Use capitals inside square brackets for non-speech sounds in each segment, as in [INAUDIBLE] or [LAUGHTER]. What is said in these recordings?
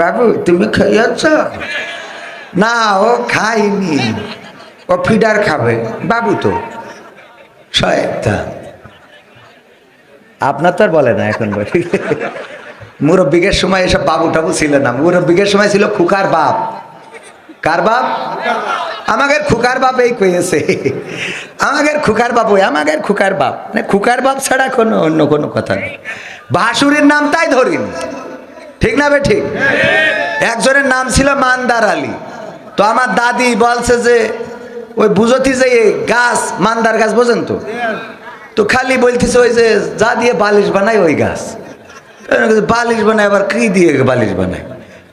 বাবু, তুমি খেয়েছ? না, ও খাইনি ও ফিডার খাবে। বাবু তো। আপনার তো আর বলে না এখন মুরব্বিকের সময় এসব বাবু টাবু ছিল না। মুরব্বিকের সময় ছিল খুকার বাপ। কার বাপ? আমাদের খুকার বাপ এই কয়েছে আমাদের খুকার বাপ ওই, আমাদের খুকার বাপ। মানে খুকার বাপ ছাড়া কোনো অন্য কোনো কথা নেই। ভাসুরের নাম তাই ধরিন। ঠিক না বে ঠিক? একজনের নাম ছিল মান্দার আলী। তো আমার দাদি বলছে যে, ওই বুঝতি যে গাছ, মান্দার গাছ, বোঝেন তো? তো খালি বলতেছে ওই যে, যা দিয়ে বালিশ বানায় ওই গাছ। বালিশ বানায়, আবার কি দিয়ে বালিশ বানায়?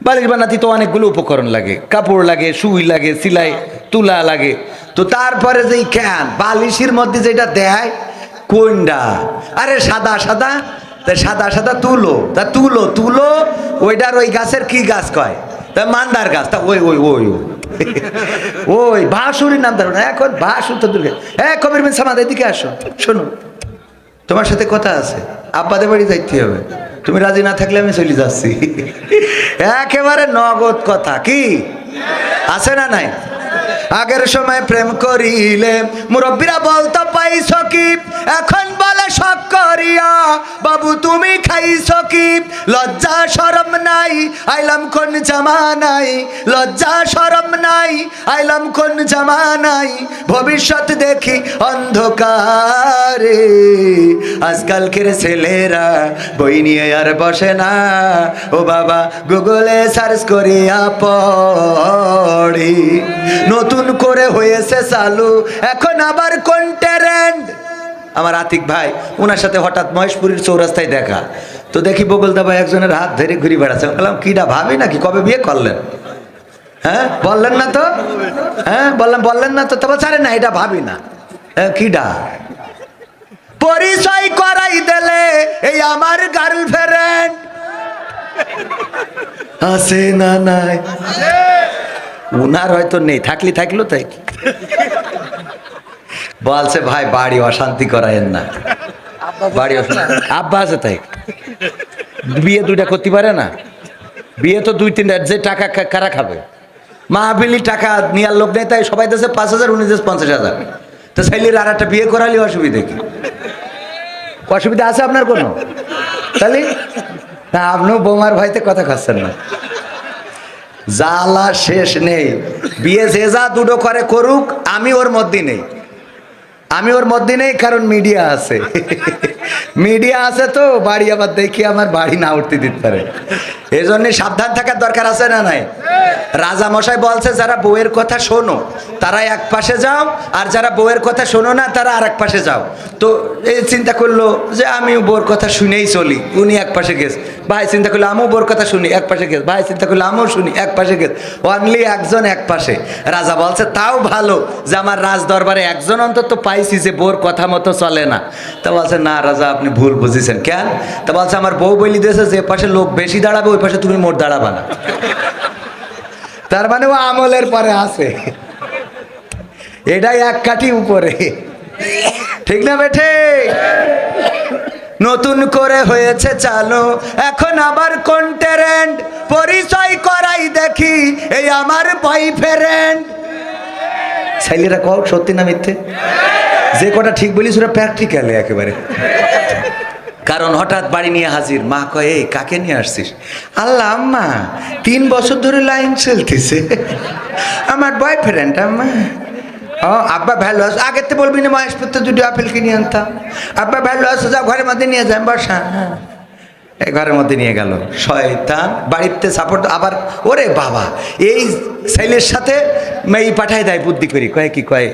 বালিশ বানাতে তো অনেকগুলো উপকরণ লাগে। কাপড় লাগে, সুই লাগে, সিলাই, তুলা লাগে। তো তারপরে যেই ক্যান বালিশের মধ্যে যেটা দেয় কোনটা আরে সাদা সাদা তা সাদা সাদা তুলো তা তুলো তুলো ওইটার ওই গাছের কি গাছ কয়? তা মান্দার গাছ তা ওই ওই ওই ওই। [LAUGHS] ওই ভাসুরির নাম ধরো এখন ভাসুর তো দুর্গে হ্যাঁ কবির মিন সামাদ এদিকে আসো শোনো। তোমার সাথে কথা আছে আব্বাদের বাড়ি যাইতে হবে। তুমি রাজি না থাকলে আমি চলে যাচ্ছি। একেবারে নগদ কথা কি? আছে না নাই? আগের সময় প্রেম করিলে মুরব্বীরা বলতো পাইছ কি? এখন করিয়া, বাবু, তুমি খাইছ কি? লজ্জা, শরম নাই? আইলাম কোন জামা নাই? লজ্জা, শরম নাই? আইলাম কোন জামা নাই? ভবিষ্যৎ দেখি অন্ধকারে। আজকালকের ছেলেরা বই নিয়ে আর বসে না। ও বাবা, গুগলে সার্চ করিয়া পড়ি। নতুন করে হয়েছে চালু। এখন আবার কোন ট্যারেন্ট আমার আতিক ভাই ওনার সাথে হঠাৎ মহেশপুরীর চৌরাস্তায় দেখা। তো দেখি বকুলদা ভাই একজনের হাত ধরে ঘুরে বেড়াচ্ছে। বললাম, কিডা ভাবি নাকি? কবে বিয়ে করলেন? হ্যাঁ? বললেন না তো? হ্যাঁ? বললাম, বললেন না তো? তবে ছাড়ে না, এটা ভাবি না। কিডা? পরিচয় করাই দিলে এই আমার গার্লফ্রেন্ড। আছে না নাই। উনার হয়তো নেই, থাকলি থাকল তাই। বলছে ভাই বাড়ি অশান্তি করায়েন না। বাড়ি অশান্তি আব্বা আছে তাই। বিয়ে দুইটা করতে পারে না। বিয়ে তো দুই তিনটা যে টাকা কারা খাবে? মাহাবিলি টাকা নেওয়ার লোক নেই তাই সবাই দেশে পাঁচ হাজার উনি দেশে পঞ্চাশ হাজার। তো ছেলের আর একটা বিয়ে করালে অসুবিধা কি? অসুবিধা আছে আপনার কোনো? তাহলে না আপনিও বৌমার ভাইতে কথা খাচ্ছেন না। জ্বালা শেষ নেই। বিয়ে যে যা দুটো করে করুক আমি ওর মধ্যে নেই। আমি ওর মধ্যে নেই, কারণ মিডিয়া আছে। মিডিয়া আছে তো, বাড়ি আবার দেখি আমার বাড়ি না উঠতে দিতে পারে। এই জন্য সাবধান থাকার দরকার আছে না নাই? রাজা মশাই বলছে, যারা বউয়ের কথা শোনো, তারা এক পাশে যাও, আর যারা বউয়ের কথা শোনো না, তারা আর এক পাশে যাও। তো এই চিন্তা করল যে আমি বউর কথা শুনেই চলি, উনি এক পাশে গেছে। ভাই, চিন্তা করল আমিও বউর কথা শুনি, এক পাশে গেছে। ভাই, চিন্তা করল আমিও শুনি, এক পাশে গেছে। অনলি একজন এক পাশে। রাজা বলছে, তাও ভালো যে আমার রাজ দরবারে একজন অন্তত পাইছি যে বোর কথা মতো চলে না। তা বলছে, না রাজা, আপনি ভুল বুঝেছেন। কেন? তা বলছে, আমার বউ বলি দিয়েছে যে পাশে লোক বেশি দাঁড়াবে, ওই পাশে তুমি মোট দাঁড়াবা না। তার মানে ও আমলের পরে আছে। এটাই এক কাঠি উপরে। ঠিক না বেঠে? নতুন করে হয়েছে চালু। এখন আবার কোন ট্যারেন্ট পরিচয় করাই দেখি, এই আমার বয়ফ্রেন্ড ছেলেরা কও, সত্যি না মিথ্যে? যে কটা ঠিক বলিস, ওরা প্র্যাকটিক্যালে একেবারে। কারণ হঠাৎ বাড়ি নিয়ে হাজির। মা কয়, এই, কাকে নিয়ে আসছিস? আল্লাহ, আম্মা, তিন বছর ধরে লাইন চলতেছে। আমার বয়ফ্রেন্ড আম্মা। ও আব্বা ভালো আছো আগের তো বলবি না মহেশপুর দুটো আপেল কিনে আনতাম। আব্বা ভালো আছো যাও ঘরের মধ্যে নিয়ে যাই বসা। হ্যাঁ। এই ঘরের মধ্যে নিয়ে গেল। শয়তান বাড়িতে সাপোর্ট আবার ওরে বাবা এই ছেলের সাথে মেয়ে পাঠায় দেয় বুদ্ধি করি। কয়ে কি কয়ে?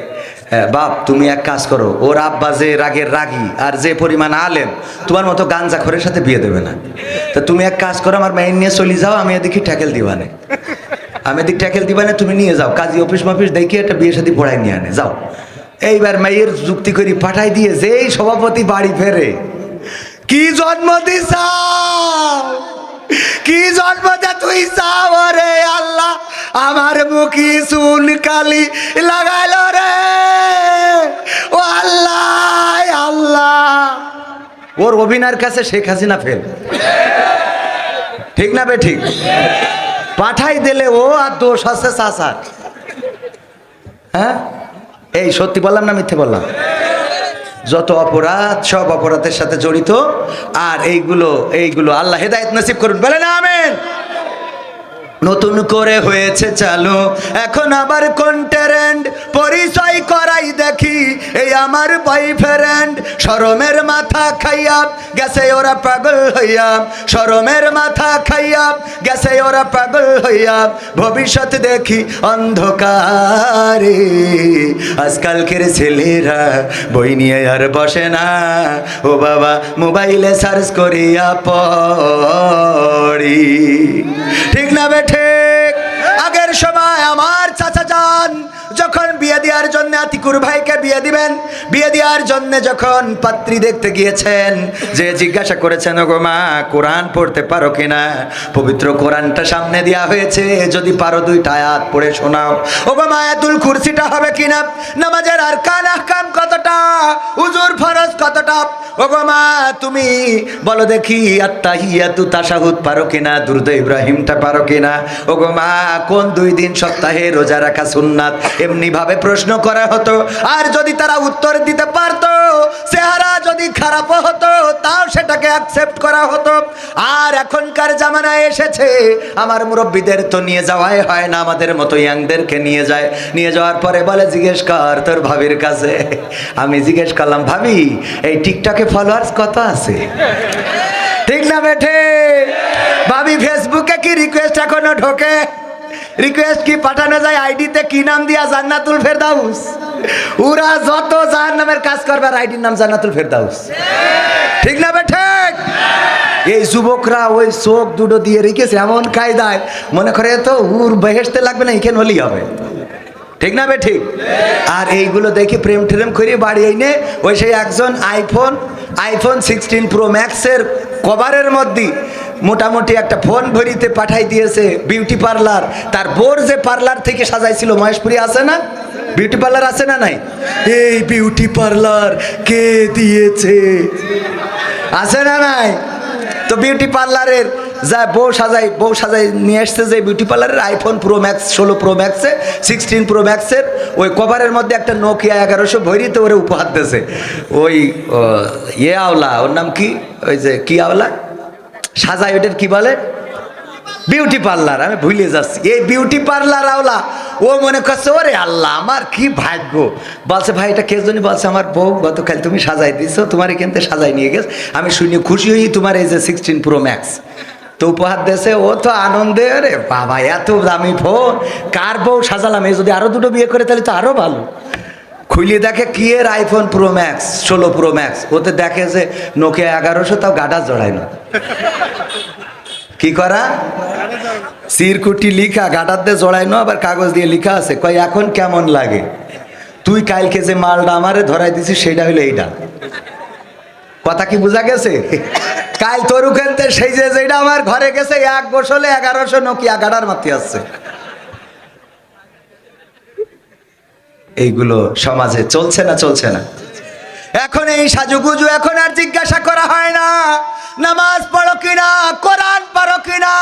"হ্যাঁ, বাপ তুমি এক কাজ করো ওর আব্বা যে রাগের রাগী আর যে পরিমাণ আলেম তোমার মতো গাঞ্জা খরের সাথে বিয়ে দেবে না। তা তুমি এক কাজ করো আমার মেয়ে নিয়ে চলে যাও আমি এদিকে ট্যাকেল দিবানে আমি এদিক ট্যাকেল দিবা না, তুমি নিয়ে যাও। কাজী অফিস মফিস দেখি একটা বিয়ে সাথে পড়াই নিয়ে আনে, যাও। এইবার মেয়ের যুক্তি করি, পাঠাই দিয়ে যেই সভাপতি বাড়ি ফেরে, কি জন্ম দিছাও কি জন্ম দে তুই রে আল্লাহ? আমার মুখি চুল কালি লাগাইল রে। ও আল্লাহ আল্লাহ। ওর অভিনয়ের কাছে শেখ হাসিনা ফেল ঠিক না বে, ঠিক? পাঠাই দিলে ও আর দোষ আছে চাষার হ্যাঁ? এই, সত্যি বললাম না মিথ্যে বললাম? যত অপরাধ, সব অপরাধের সাথে জড়িত। আর এইগুলো এইগুলো আল্লাহ হেদায়ত নসিব করুন। বলে না, আমেন। নতুন করে হয়েছে চালু। এখন আবার কন্টেরেন্ট পরিচয় করাই দেখি, এই আমার বয়ফ্রেন্ড শরমের মাথা খাইয়া গেছে ওরা পাগল হইয়া। শরমের মাথা খাইয়া গেছে ওরা পাগল হইয়া। ভবিষ্যৎ দেখি অন্ধকারে। আজকালকের ছেলেরা বই নিয়ে আর বসে না। ও বাবা, মোবাইলে সার্চ করিয়া পড়ি। ঠিক না বে ঠিক? আগের সময় আমার চাচা যান যখন বিয়ে দেওয়ার জন্য আতিকুর ভাইকে বিয়ে দিবেন, বিয়ে দেওয়ার জন্য যখন পাত্রী দেখতে গিয়েছেন, যে জিজ্ঞাসা করেছেন, ওগো মা, কোরআন পড়তে পারো কিনা পবিত্র কোরআনটা সামনে দেওয়া হয়েছে, যদি পারো দুইটা আয়াত পড়ে শোনাও। ওগো মা, আয়াতুল কুরসিটা হবে কিনা নামাজের আর কান আহকাম কতটা? উজুর ফরজ কতটা? ওগো মা, তুমি বলো দেখি আত্মাহিয়াতু তাশাহুদ পারো কিনা দুরুদ ইব্রাহিমটা পারো কিনা ওগো মা, কোন দুই দিন সপ্তাহে রোজা রাখা সুন্নাত? এমনি ভাবে প্রশ্ন করা হতো। আর যদি তারা উত্তর দিতে পারতো, চেহারা যদি খারাপ হতো, তাও সেটাকে অ্যাকসেপ্ট করা হতো। আর এখনকার জামানায় এসেছে, আমার মুরব্বীদের তো নিয়ে যাওয়াই হয় না, আমাদের মতো ইয়াংদেরকে নিয়ে যায়। নিয়ে যাওয়ার পরে বলে, জিজ্ঞেস কর তোর ভাবির কাছে। আমি জিজ্ঞেস করলাম, ভাবি, এই টিকটকে ফলোয়ার্স কত আছে? ঠিক না, বেঠে? ভাবি ফেসবুকে কি রিকোয়েস্ট এখনও ঢোকে? রিকোয়েস্ট কি পাঠানো যায় আইডিতে? কি নাম দিয়া? জান্নাতুল ফেরদাউস। ওরা যত জাহান নামের কাজ করবে, আর আইডির নাম জান্নাতুল ফেরদাউস। ঠিক না বেঠে এই যুবকরা ওই চোখ দুটো দিয়ে রেখেছে এমন কায়দায়। মনে করে তো হুর বেহেসতে লাগবে না, এখানে হলেই হবে। ঠিক না ঠিক? আর এইগুলো দেখে প্রেম ট্রেম করে বাড়ি এনে ওই সেই একজন আইফোন আইফোন সিক্সটিন প্রো ম্যাক্সের কভারের মধ্যে মোটামুটি একটা ফোন ভরিতে পাঠাই দিয়েছে বিউটি পার্লার। তার বোর যে পার্লার থেকে সাজাইছিল, মহেশপুরি আছে না? বিউটি পার্লার আছে না নাই? এই বিউটি পার্লার কে দিয়েছে? আছে না নাই? তো বিউটি পার্লারের যা বউ সাজাই বউ সাজাই নিয়ে আসছে যে বিউটি পার্লারের আইফোন প্রো ম্যাক্স ষোলো প্রো ম্যাক্সে সিক্সটিন প্রো ম্যাক্সের ওই কভারের মধ্যে একটা নোকিয়া এগারোশো ভরিতে ওরে উপহার দিয়েছে। ওই ইয়ে আওলা, ওর নাম কি? ওই যে কি আওলা? সাজাই ওটার কি বলে? বিউটি পার্লার আমি ভুলে যাচ্ছি। এই বিউটি পার্লার আওলা, ও মনে করছে, ওরে আল্লাহ, আমার কি ভাগ্য? বলছে, ভাই, এটা কে জন্য বলছে, আমার বউ, গতকাল তুমি সাজাই দিছো, তোমার এখান থেকে সাজাই নিয়ে গেছ। আমি শুনি খুশি হই, তোমার এই যে সিক্সটিন প্রো ম্যাক্স তো উপহার দেশে ও তো আনন্দে রে বাবা, এত দামি ফোন, কার বউ সাজালাম? এই যদি আরও দুটো বিয়ে করে, তাহলে তো আরও ভালো। খুলিয়ে দেখে কি এর আইফোন প্রো ম্যাক্স ষোলো প্রো ম্যাক্স ওতে দেখে যে নোকিয়া এগারোশো, তাও গাডা জড়ায় না। কি করা? সিরকুটি লিখা গাটার দিয়ে জড়াইনো আবার কাগজ দিয়ে লিখা আছে। কয়, এখন কেমন লাগে? তুই কালকে যে মালটা আমারে ধরাই দিছিস, সেটা হলো এইটা। কথা কি বোঝা গেছে? কাল তোর ওখানতে সেই যে যেটা আমার ঘরে গেছে, এক বসলে এগারোশো নোকিয়া গাডার মাতি আসছে। এইগুলো সমাজে চলছে না চলছে না। এখন এই সাজুগুজু এখন আর জিজ্ঞাসা করা হয় না। নামাজ পড়ো কিনা, কোরআন পড়ো কিনা,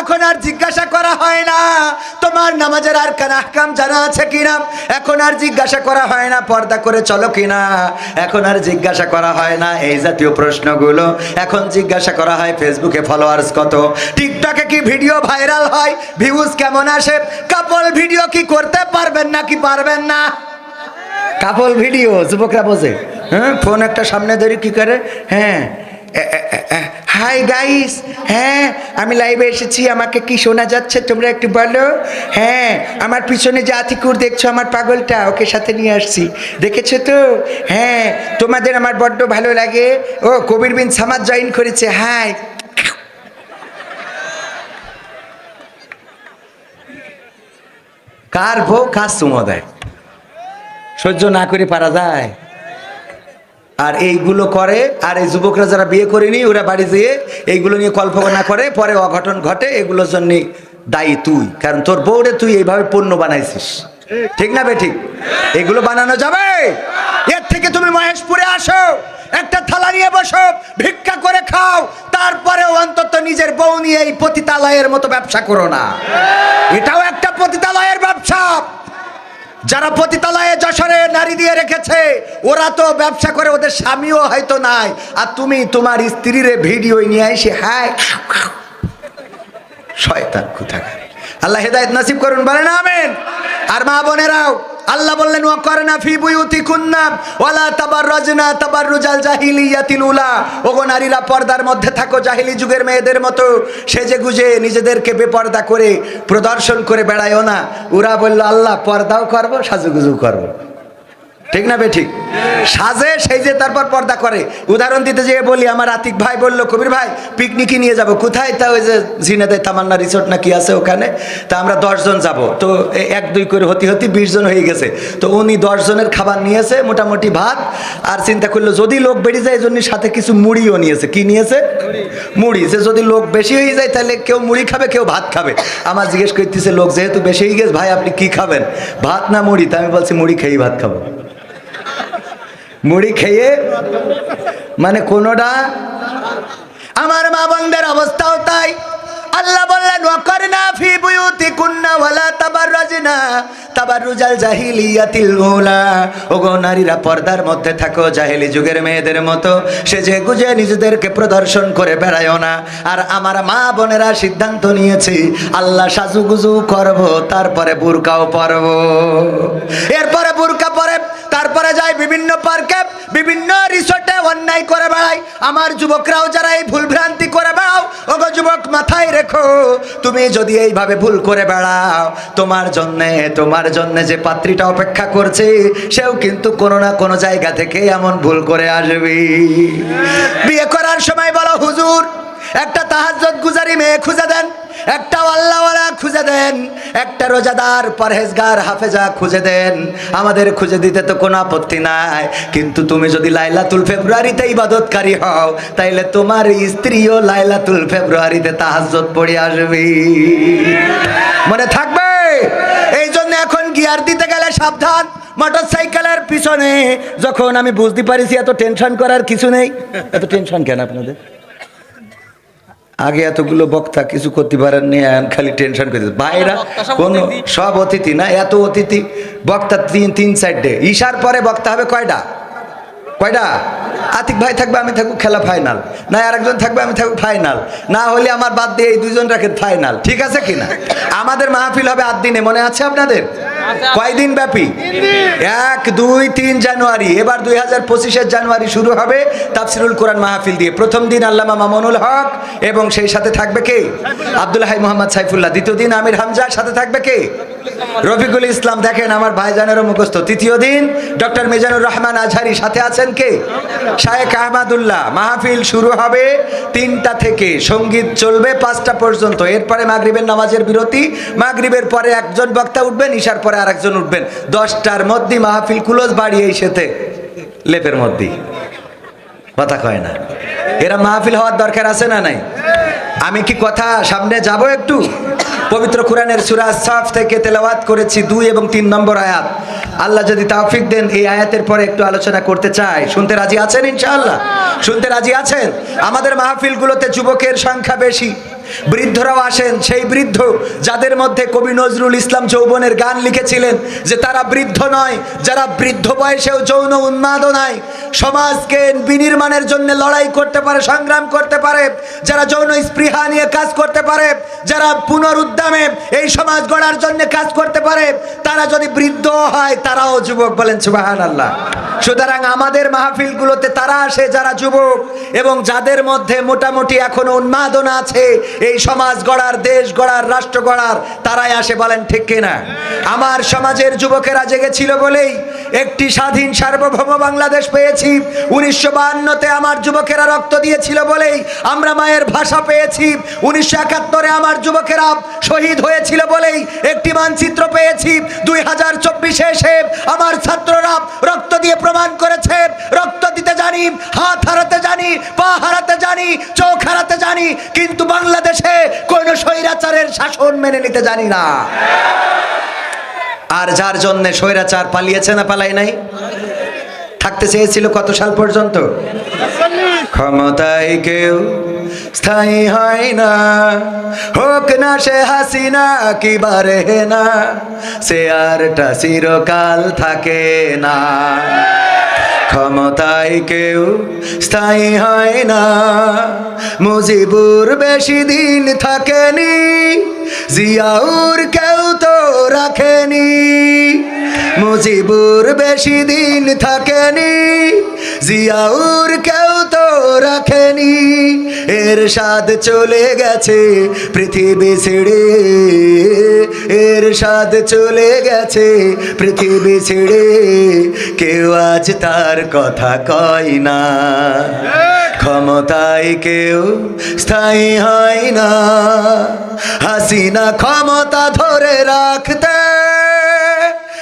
এখন আর জিজ্ঞাসা করা হয় না। তোমার নামাজের আর কান আহকাম জানা আছে কিনা? এখন আর জিজ্ঞাসা করা হয় না, পর্দা করে চলো কিনা? এখন আর জিজ্ঞাসা করা হয় না, এই জাতীয় প্রশ্নগুলো। এখন জিজ্ঞাসা করা হয়, ফেসবুকে ফলোয়ার্স কত? টিকটকে কি ভিডিও ভাইরাল হয়? ভিউজ কেমন আসে? কাপল ভিডিও কি করতে পারবেন না কি পারবেন না? কাপল ভিডিও যুবকরা বোঝে। হ্যাঁ ফোন একটা সামনে ধরে, কি করে? হ্যাঁ হাই গাইস হ্যাঁ আমি লাইভে এসেছি, আমাকে কি শোনা যাচ্ছে তোমরা একটু বলো? হ্যাঁ আমার পিছনে যে আতিকুর দেখছ, আমার পাগলটা, ওকে সাথে নিয়ে আসছি, দেখেছ তো? হ্যাঁ তোমাদের আমার বড্ড ভালো লাগে। ও, কবির বিন সামাদ জয়েন করেছে, হাই। কার বউ কার দেয়? সহ্য না করে পারা যায়। আর এইগুলো করে, আর এই যুবকরা যারা বিয়ে করেনি, ওরা বাড়ি যেয়ে এইগুলো নিয়ে কল্পনা করে, পরে অঘটন ঘটে, এগুলোর জন্য দায়ী তুই। কারণ তোর বউরে তুই এইভাবে পণ্য বানাইছিস। ঠিক না বে ঠিক? এগুলো বানানো যাবে? এর থেকে তুমি মহেশপুরে আসো, একটা থালা নিয়ে বসো, ভিক্ষা করে খাও, তারপরেও অন্তত নিজের বউ নিয়ে এই পতিতালয়ের মতো ব্যবসা করো না। এটাও একটা পতিতালয়ের ব্যবসা। যারা পতিতালয়ে যশোরে নারী দিয়ে রেখেছে, ওরা তো ব্যবসা করে ওদের স্বামীও হয়তো নাই। আর তুমি তোমার স্ত্রীর ভিডিও নিয়ে আসে হ্যাঁ শয়তান আল্লাহ হেদায়ত নাসিব করুন, বলেন আমেন। আর মা বোনেরাও আল্লাহ বললেন, ওয়া করনা ফি বুয়ুতি বুয়ুতিকুন্না ওয়ালা তাবাররাজনা তাবাররুজাল জাহিলিয়াতিল উলা। ওগো নারীরা পর্দার মধ্যে থাকো, জাহিলি যুগের মেয়েদের মতো সেজে গুজে নিজেদেরকে বেপর্দা করে প্রদর্শন করে বেড়ায়ও না। ওরা বলল, আল্লাহ, পর্দাও করব, সাজুগুজু করব। ঠিক না বে ঠিক? সাজে সেই যে তারপর পর্দা করে। উদাহরণ দিতে যেয়ে বলি, আমার আতিক ভাই বলল, কবির ভাই পিকনিকে নিয়ে যাব। কোথায়? তা ওই যে ঝিনাতে তামান্না রিসোর্ট নাকি আছে ওখানে? তা আমরা দশজন যাব। তো এক, দুই করে হতি হতি বিশ জন হয়ে গেছে। তো উনি দশজনের খাবার নিয়েছে, মোটামুটি ভাত। আর চিন্তা করল, যদি লোক বেড়ে যায় এই সাথে কিছু মুড়িও নিয়েছে। কি নিয়েছে? মুড়ি। যে যদি লোক বেশি হয়ে যায়, তাহলে কেউ মুড়ি খাবে, কেউ ভাত খাবে। আমার জিজ্ঞেস করতেছে, লোক যেহেতু বেশি হয়ে গেছে, ভাই, আপনি কি খাবেন? ভাত না মুড়ি? তা আমি বলছি, মুড়ি খেয়েই ভাত খাব। মুড়ি খেয়ে মানে কোনোটা? আমার মা বোনদের অবস্থাও তাই। আল্লাহ বললেন, ওয়াকারনা ফি বুয়ুতিকুন্না ওয়ালা তাবাররাজনা তাবাররুজাল জাহিলিয়াতিল উলা। ওগো, নারীরা পর্দার মধ্যে থাকো, জাহেলি যুগের মেয়েদের মতো। সে যে গুজে নিজেদেরকে প্রদর্শন করে বেড়ায়ও না। আর আমার মা বোনেরা সিদ্ধান্ত নিয়েছি, আল্লাহ সাজুগুজু করব, তারপরে বুরকাও পরব। এরপরে বুরকা পরে তারপরে যায় বিভিন্ন পার্কে, বিভিন্ন রিসোর্টে অন্যায় করে বেড়ায় আমার যুবকরাও যারা এই ভুল ভ্রান্তি করে বেড়াও, ওগো যুবক মাথায় রেখো, তুমি যদি এইভাবে ভুল করে বেড়াও, তোমার জন্যে, তোমার জন্য যে পাত্রীটা অপেক্ষা করছে, সেও কিন্তু কোনো না কোনো জায়গা থেকে এমন ভুল করে আসবে। বিয়ে করার সময় বলো, হুজুর একটা তাহাজ্জত গুজারি মেয়ে খুঁজে দেন, একটা আল্লাহওয়ালা খুঁজে দেন, একটা রোজাদার পরহেজগার হাফেজা খুঁজে দেন। আমাদের খুঁজে দিতে তো কোনো আপত্তি নাই, কিন্তু তুমি যদি লাইলাতুল ফেব্রুয়ারিতে ইবাদতকারী হও, তাইলে তোমার স্ত্রীও লাইলাতুল ফেব্রুয়ারিতে তাহাজ্জত পড়ে আসবে। মনে থাকবে? এই জন্য এখন গিয়ার দিতে গেলে সাবধান মোটর সাইকেলের পিছনে। যখন আমি বুঝতে পারিছি এত টেনশন করার কিছু নেই। এত টেনশন কেন আপনাদের? আগে এতগুলো বক্তা কিছু করতে পারেন নি খালি টেনশন করে ভাইরা সব কোন। সব অতিথি না এত অতিথি। বক্তা তিন তিন সাইডে ঈশার পরে বক্তা হবে কয়টা? কয়টা? আতিক ভাই থাকবে আমি থাকব খেলা ফাইনাল না আরেকজন থাকবে আমি থাকব ফাইনাল না হলে আমার বাদ দিয়ে এই দুজন রাখে ফাইনাল ঠিক আছে কিনা? আমাদের মাহফিল হবে আট দিনে মনে আছে আপনাদের? কয়দিন ব্যাপী এক, দুই, তিন জানুয়ারি। এবার দুই হাজার পঁচিশের জানুয়ারি শুরু হবে তাফসিরুল কোরআন মাহফিল দিয়ে। প্রথম দিন আল্লামা মামুনুল হক এবং সেই সাথে থাকবে কে? আব্দুল হাই মোহাম্মদ সাইফুল্লাহ। দ্বিতীয় দিন আমির হামজার সাথে থাকবে কে? রফিকুল ইসলাম দেখেন, আমার ভাইজানেরও মুখস্থ। তৃতীয় দিন, ডক্টর মিজানুর রহমান আজহারি সাথে আছেন কে? শায়েখ আহমদুল্লাহ। মাহফিল শুরু হবে তিনটা থেকে। সংগীত চলবে পাঁচটা পর্যন্ত। এরপরে মাগরিবের নামাজের বিরতি। মাগরিবের পরে একজন বক্তা উঠবেন, ঈশার পরে আরেকজন উঠবেন। দশটার মধ্যে মাহফিল কুলোজ বাড়িয়ে সেতে লেপের মধ্যে। কথা কয় না। এরা মাহফিল হওয়ার দরকার আছে না নাই? আমি কি কথা সামনে যাব একটু? পবিত্র কোরআনের সুরা সাফ থেকে তেলাওয়াত করেছি দুই এবং তিন নম্বর আয়াত। আল্লাহ যদি তাফিক দেন এই আয়াতের পরে একটু আলোচনা করতে চাই। শুনতে রাজি আছেন ইনশাআল্লাহ? শুনতে রাজি আছেন? আমাদের মাহফিলগুলোতে যুবকের সংখ্যা বেশি। বৃদ্ধরাও আসেন, সেই বৃদ্ধ যাদের মধ্যে কবি নজরুল ইসলাম যৌবনের গান লিখেছিলেন, যে তারা বৃদ্ধ নয়, যারা বৃদ্ধ বয়সেও যৌন উন্মাদনায় সমাজকে বিনির্মাণের জন্য লড়াই করতে পারে, সংগ্রাম করতে পারে, যারা যৌন স্পৃহা নিয়ে কাজ করতে পারে, যারা পুনরুদ্যমে এই সমাজ গড়ার জন্য কাজ করতে পারে, তারা যদি বৃদ্ধ হয়, তারাও যুবক বলেন সুবাহান আল্লাহ সুতরাং আমাদের মাহফিলগুলোতে তারা আসে যারা যুবক, এবং যাদের মধ্যে মোটামুটি এখনও উন্মাদনা আছে এই সমাজ গড়ার, দেশ গড়ার, রাষ্ট্র গড়ার, তারাই আসে বলেন ঠিক কিনা? আমার সমাজের যুবকেরা জেগেছিল বলেই একটি স্বাধীন সার্বভৌম বাংলাদেশ পেয়েছি। উনিশশো বাহান্নতে আমার যুবকেরা রক্ত দিয়েছিল বলেই আমরা মায়ের ভাষা পেয়েছি। উনিশশো একাত্তরে আমার যুবকেরা শহীদ হয়েছিল বলেই একটি মানচিত্র পেয়েছি। দুই হাজার চব্বিশে এসে আমার ছাত্ররা রক্ত দিয়ে প্রমাণ করেছে। রক্ত দিতে জানি, হাত হারাতে জানি, পা হারাতে জানি, চোখ হারাতে জানি, কিন্তু বাংলাদেশে কোন স্বৈরাচারের শাসন মেনে নিতে জানি না। আর যার জন্য স্বৈরাচার পালিয়েছে না পালাই নাই? থাকতে চেয়েছিল কত সাল পর্যন্ত? ক্ষমতায় কেউ স্থায়ী হয় না। হোক না সে হাসিনা কি বারে না, সে আরটা চিরকাল থাকে না। ক্ষমতায় কেউ স্থায়ী হয় না। মুজিবুর বেশি দিন থাকেনি। জিয়াউর কেউ তো রাখেনি। মুজিবুর বেশি দিন থাকেনি, জিয়াউর কেউ তো রাখেনি। এর স্বাদ চলে গেছে পৃথিবী ছেড়ে এর স্বাদ চলে গেছে পৃথিবী ছেড়ে। কেউ আজ তার কথা কয় না, ক্ষমতায় কেউ স্থায়ী হয় না। হাসিনা ক্ষমতা ধরে রাখতে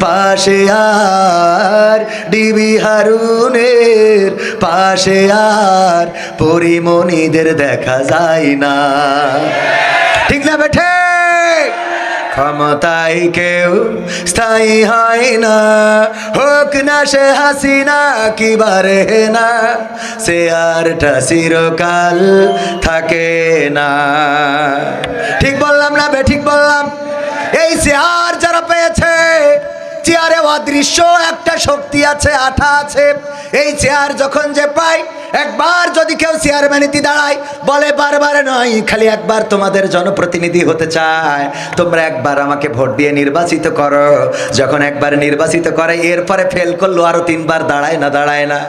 পাশে আর ডিবি হারুনের পাশে আর পরিমণিদের দেখা যায় না। ঠিক না বেঠে? ক্ষমতায় কেউ স্থায়ী হয় না। হোক না সে হাসিনা কি বারে না, সে আরটা চিরকাল থাকে না। ঠিক বললাম না বে, ঠিক বললাম। এই চেয়ার যারা পেয়েছে চেয়ারে অদৃশ্য, একটা শক্তি আছে, আঠা আছে। এই চেয়ার যখন যে পায় একবার যদি কেউ চেয়ারম্যানিতে দাঁড়ায়, বলে, বারবার নয়, খালি একবার তোমাদের জনপ্রতিনিধি হতে চায়। তোমরা একবার আমাকে ভোট দিয়ে নির্বাচিত করো। যখন একবার নির্বাচিত করে, এরপরে ফেল করল, আরও তিনবার দাঁড়ায় না দাঁড়ায় না।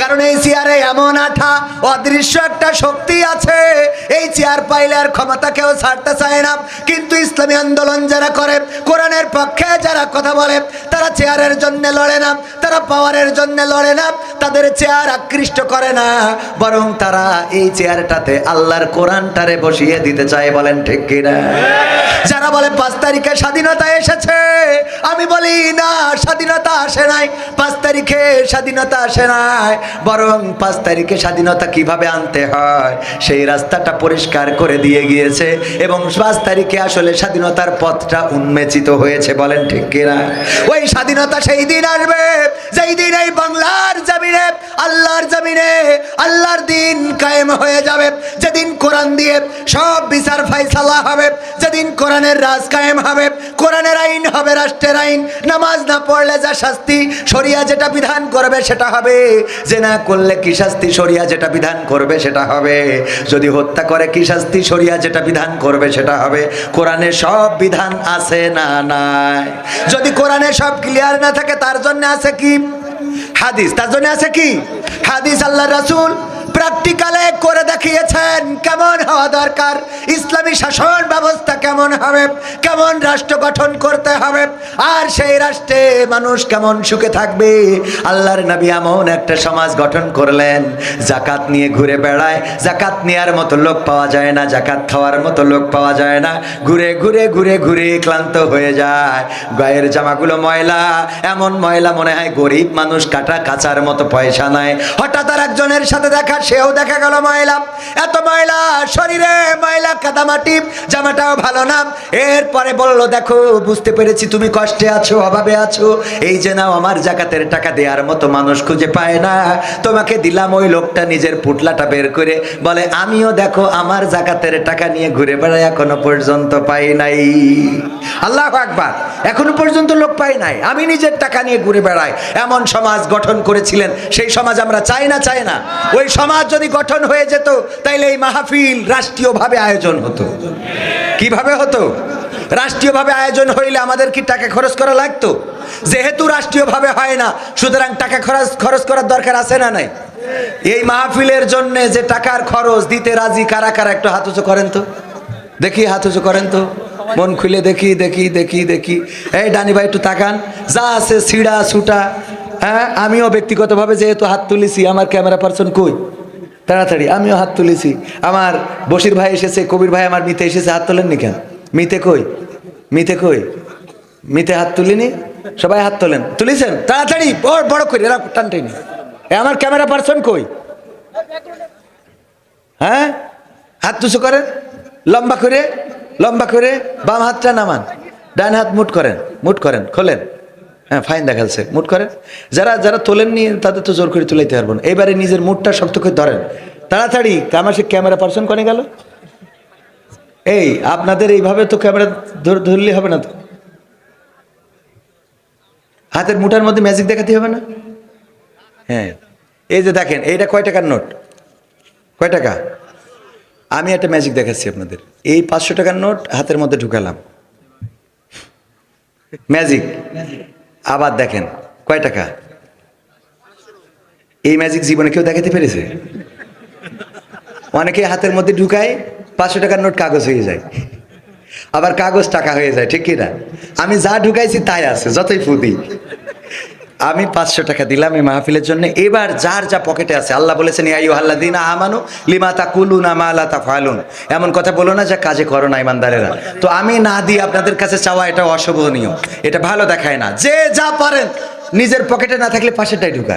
কারণ এই চেয়ারে এমন আঠা, অদৃশ্য একটা শক্তি আছে। এই চেয়ার পাইলে আর ক্ষমতা কেউ ছাড়তে চায় না। কিন্তু ইসলামী আন্দোলন যারা করে, কোরআনের পক্ষে যারা কথা বলে তারা চেয়ারের জন্য লড়ে না, তারা পাওয়ারের জন্য লড়ে না, তাদের চেয়ার আকৃষ্ট করে না, বরং তারা এই চেয়ারটাতে আল্লাহর কোরআনটারে বসিয়ে দিতে চায়, বলেন ঠিক কিনা? যারা বলে পাঁচ তারিখে স্বাধীনতা এসেছে, আমি বলি না, স্বাধীনতা আসে নাই, পাঁচ তারিখে স্বাধীনতা আসে নাই, বরং পাঁচ তারিখে স্বাধীনতা কীভাবে আনতে হয়, সেই রাস্তাটা পরিষ্কার করে দিয়ে গিয়েছে, এবং পাঁচ তারিখে আসলে স্বাধীনতার পথটা উন্মেচিত হয়েছে, বলেন ঠিক কিনা? ওই স্বাধীনতা সেই দিন আসবে। যেই দিন এই বাংলার জমিনে, আল্লাহর জমিনে, আল্লাহর দিন কায়েম হয়ে যাবে। যেদিন কোরআন দিয়ে সব বিচার ফাইসালা হবে, যেদিন কোরআনের রাজ কায়েম হবে, কোরআনের আইন হবে, রাষ্ট্রের আইন। নামাজ না পড়লে যা শাস্তি, শরিয়া যেটা বিধান করবে সেটা হবে। যে না করলে কি শাস্তি, শরিয়া যেটা বিধান করবে সেটা হবে। যদি হত্যা করে কি শাস্তি, শরিয়া যেটা বিধান করবে সেটা হবে। কোরআনে সব বিধান আছে না নাই? যদি কোরআনে সব ক্লিয়ার না থাকে, তার জন্য আছে কি? হাদিস। তার জন্য আছে কি? হাদিস আল্লাহ রাসুল প্র্যাকটিক্যালে করে দেখিয়েছেন, কেমন হওয়া দরকার? ইসলামী শাসন ব্যবস্থা কেমন হবে? কেমন রাষ্ট্র গঠন করতে হবে? আর সেই রাষ্ট্রে মানুষ কেমন সুখে থাকবে? আল্লাহর নবী এমন একটা সমাজ গঠন করলেন জাকাত নিয়ে ঘুরে বেড়ায়। জাকাত নেওয়ার মতো লোক পাওয়া যায় না জাকাত খাওয়ার মতো লোক পাওয়া যায় না। ঘুরে ঘুরে ঘুরে ঘুরে ক্লান্ত হয়ে যায়। গায়ের জামাগুলো ময়লা, এমন ময়লা মনে হয় গরিব মানুষ কাটা কাচার মতো পয়সা নাই হঠাৎ আর একজনের সাথে দেখা, সেও দেখা গেল ময়লা এত ময়লা শরীরে ময়লা কাদামাটি, জামাটাও ভালো না। এরপরে বলল, দেখো, বুঝতে পেরেছি তুমি কষ্টে আছো, অভাবে আছো। এই যে নাও আমার জাকাতের টাকা দেওয়ার মতো মানুষ খুঁজে পায় না। তোমাকে দিলাম ওই লোকটা নিজের পুটলাটা বের করে। বলে, আমিও দেখো, আমার জাকাতের টাকা নিয়ে ঘুরে বেড়াই এখনও পর্যন্ত পাই নাই। আল্লাহ আকবার। এখনও পর্যন্ত লোক পাই নাই। আমি নিজের টাকা নিয়ে ঘুরে বেড়াই। এমন সমাজ গঠন করেছিলেন। সেই সমাজ আমরা চাই না চাই না। ওই সমাজ যদি গঠন হয়ে যেত, তাইলে এই মাহফিল রাষ্ট্রীয়ভাবে আয়োজন হতো। কীভাবে হতো? রাষ্ট্রীয়ভাবে আয়োজন হইলে আমাদের কি টাকা খরচ করা লাগতো? যেহেতু রাষ্ট্রীয়ভাবে হয় না, সুতরাং টাকা খরচ খরচ করার দরকার আছে না নাই? এই মাহফিলের জন্য যে টাকার খরচ দিতে রাজি কারা কারা, একটু হাত উঁচু করেন তো। দেখি, হাত উঁচু করেন তো। মন খুলে দেখি দেখি দেখি দেখি। এই ডানি ভাই, একটু তাকান। যা আছে সিড়া সুটা হ্যাঁ? আমিও ব্যক্তিগতভাবে যেহেতু হাত তুলেছি, আমার ক্যামেরা পার্সন কই? তাড়াতাড়ি, আমিও হাত তুলেছি। আমার বশির ভাই এসেছে, কবির ভাই আমার মিতে এসেছে, হাত তোলেননি কেন? মিতে কই? মিতে কই? মিতে হাত তুলিনি? সবাই হাত তোলেন। তুলেছেন? তাড়াতাড়ি, বড় বড় করে এরা টানটাইনি আমার ক্যামেরা পার্সন কই? হ্যাঁ? হাত তুসু করেন? লম্বা করে লম্বা করে, বাম হাতটা নামান। ডান হাত মুট করেন মুট করেন, খোলেন। হ্যাঁ ফাইন দেখাচ্ছে। মুট করেন যারা যারা তোলেননি, তাদের তো জোর করে তুলাইতে না। এবারে নিজের মুটটা শক্ত করে ধরেন। তাড়াতাড়ি সে ক্যামেরা পার্সন করে গেল? এই, আপনাদের এইভাবে তো ক্যামেরা ধর- ধরলে হবে না তো। হাতের মুঠার মধ্যে ম্যাজিক দেখাতে হবে না? হ্যাঁ। এই যে দেখেন, এইটা কয় টাকার নোট? কয় টাকা? আমি একটা ম্যাজিক দেখাচ্ছি আপনাদের। এই পাঁচশো টাকার নোট হাতের মধ্যে ঢুকালাম। ম্যাজিক আবার দেখেন, কয় টাকা? এই ম্যাজিক জীবনে কেউ দেখাতে পেরেছে? অনেকে হাতের মধ্যে ঢুকায় পাঁচশো টাকার নোট কাগজ হয়ে যায়। আবার কাগজ টাকা হয়ে যায়, ঠিক কিনা আমি যা ঢুকাইছি তাই আছে, যতই ফুদি আমি পাঁচশো টাকা দিলাম এই মাহফিলের জন্য। এবার যার যা পকেটে আছে, আল্লাহ বলেছেন আইয়ু আল্লাহ দিন আমানু, লিমা তা কুলুন আমালা তা ফালুন এমন কথা বলো না যা কাজে করো না ইমানদারেরা। তো আমি না দিয়ে আপনাদের কাছে চাওয়া এটা অশোভনীয়। এটা ভালো দেখায় না। যে যা পারেন, নিজের পকেটে না থাকলে পাশেটাই ঢুকান।